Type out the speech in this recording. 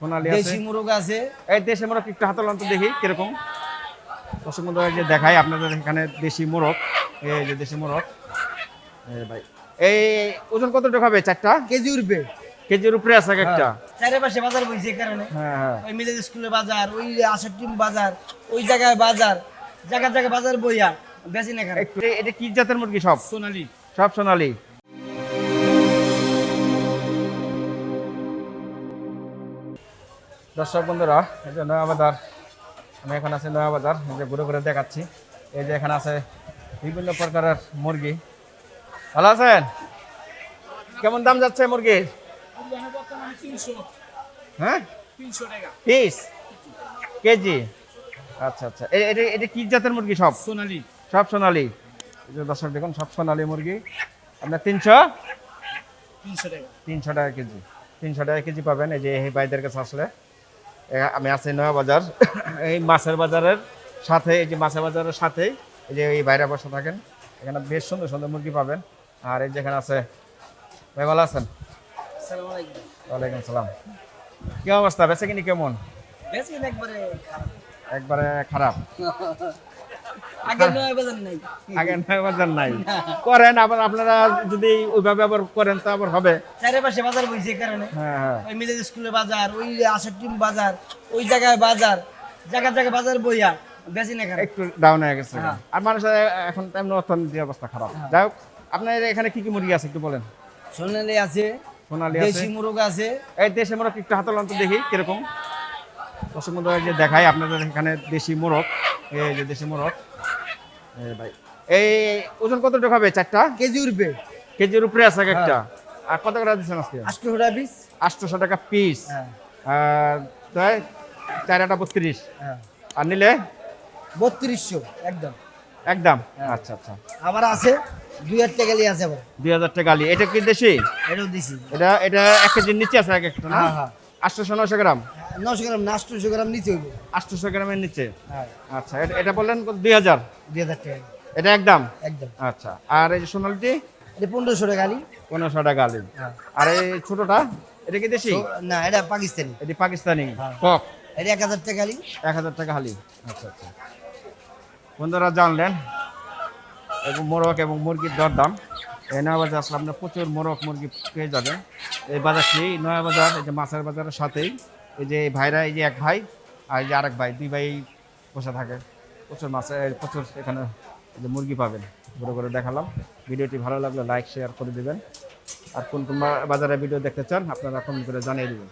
সোনালি আছে। দেশি মুরগ আছে। এই দেশি মোরগ একটু হাতে লন্ত দেখি কীরকম। দর্শক বন্ধুরা দেখাই আপনাদের এখানে দেশি মোরগ। এই যে দেশি মোরগ। ভাই এই ওজন কতটুকু হবে চারটা? কেজি কেজির উপরে আছে একটা। চারিপাশে বাজার বইছে কারণে। হ্যাঁ হ্যাঁ। ওই স্কুলে বাজার ওই আসার টিম বাজার ওই জায়গায় বাজার জায়গা বাজার বইয়া বেশি না এটা কি জাতের মুরগি সব? সোনালি। সব সোনালি। দর্শক বন্ধুরা এই যে নয়া বাজার। আমি এখন আছি নয়া বাজার এই যে ঘুরে ঘুরে দেখাচ্ছি। এই যে এখানে আছে বিভিন্ন প্রকারের মুরগি। ভালো আছেন? কেমন দাম যাচ্ছে মুরগির হ্যাঁ? পিস? কেজি? আচ্ছা আচ্ছা। এটা এটা কি জাতের মুরগি সব? সোনালি। সব সোনালি। এই যে দর্শক দেখুন সব সোনালি মুরগি। আপনার তিনশো? তিনশো টাকা। তিনশো টাকা কেজি। তিনশো টাকা কেজি পাবেন এই যে এই ভাইদের কাছে আসলে। আমি আছি নয়া বাজার। এই মাছের বাজারের সাথে এই যে মাছের বাজারের সাথে এই যে এই বাইরে বসে থাকেন এখানে বেশ সুন্দর সুন্দর মুরগি পাবেন। আর এই যেখানে আছে ভাই ভালো আছেন? ওয়ালাইকুম সালাম। কি অবস্থা? বেঁচে কিনি কেমন? একবারে খারাপ। আগে নয় বাজার নাই। আগে নয়া বাজার নাই। করেন আবার আপনারা যদি ওইভাবে আবার করেন তো আবার হবে। চারিপাশে বাজার বইছে কারণে। হ্যাঁ হ্যাঁ। ওই মিলে স্কুলে বাজার ওই আসার টিম বাজার ওই জায়গায় বাজার জায়গা জায়গায় বাজার বইয়া বেশি না খারাপ একটু ডাউন হয়ে গেছে। আর মানুষের এখন তেমন অর্থনীতি অবস্থা খারাপ। যাই হোক আপনার এখানে কি কি মুরগি আছে একটু বলেন? সোনালি আছে সোনালি আছে। দেশি মুরগ আছে। এই দেশি মোরগ একটু হাতে লন্ত দেখি কীরকম? দর্শক যে দেখাই আপনাদের এখানে দেশি মোরগ। এই যে দেশি মোরগ। ভাই। এই ওজন কতটুকু হবে চারটা? কেজি উঠবে। কেজির উপরে আছে এক একটা। আর কত করে দিচ্ছেন আজকে? আটশো টাকা পিস আটশোশো টাকা পিস হ্যাঁ। তাই চার আটা বত্রিশ। হ্যাঁ। আর নিলে? বত্রিশশো একদম। একদম? আচ্ছা আচ্ছা। আবার আছে দুই হাজার টাকা লিয়ে আছে আবার। দুই হাজার টাকা আলি এটা কি দেশি? এটাও এটা এটা এক কেজির নিচে আছে এক একটা না? হ্যাঁ হ্যাঁ। আটশোশো নশো গ্রাম? নশো গ্রাম না আটশোশো গ্রাম নিচে হইব। আটশোশো গ্রামের নিচে? হ্যাঁ। আচ্ছা এটা- বললেন দুই হাজার? দুই হাজার টাকা। এটা একদম? একদম। আচ্ছা আর এই যে সোনালিটি? এটা পনেরোশো টাকা আলি পনেরোশো টাকা আলি হ্যাঁ। আর এই ছোটটা? এটা কি দেশি? না এটা পাকিস্তানি। এটি পাকিস্তানি। হ্যাঁ। কক এটা এক হাজার টাকা আলি এক হাজার টাকা হালি আচ্ছা আচ্ছা। বন্ধুরা জানলেন এবং মোরগ এবং মুরগির দরদাম। এই নয়া বাজার আসলে আপনার প্রচুর মোরগ মুরগি পেয়ে যাবেন। এই বাজারটি নয়া বাজার এই যে মাছের বাজারের সাথেই। এই যে ভাইরা, এই যে এক ভাই আর এই যে আরেক ভাই, দুই ভাই বসে থাকে। প্রচুর মাছে প্রচুর এখানে যে মুরগি পাবেন। ঘুরে ঘুরে দেখালাম। ভিডিওটি ভালো লাগলে লাইক শেয়ার করে দেবেন। আর কোন কোন বাজারে ভিডিও দেখতে চান, আপনারা কমেন্ট করে জানিয়ে দেবেন।